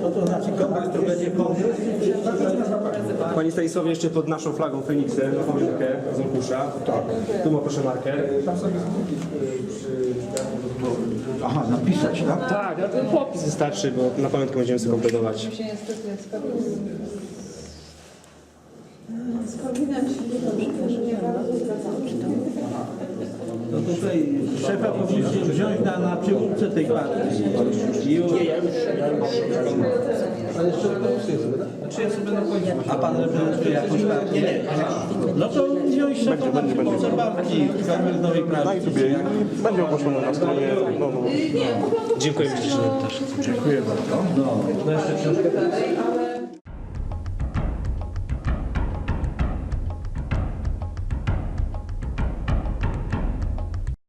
Co to znaczy konkurs, to będzie konkurs? Panie Stanisławie, jeszcze pod naszą flagą Feniksem na pamiątkę z Olkusza. Tak. Tu ma proszę marker. Aha, napisać, tak? Tak, a ten podpis wystarczy, bo na pamiątkę będziemy sobie kompletować. Wspominam się, że nie bardzo zgadzam. Tutaj szefa powinniście wziąć na, na przywódcę tej partii. Nie, ja już. Ale jeszcze Czy ja sobie na końcu? A pan reprezentuje jakąś partię? Nie, No to wziąć szefa na przywódcę partii w Nowej i będzie ogłoszone na stronie. No, no. Dziękuję ślicznie też. No, no jeszcze książkę.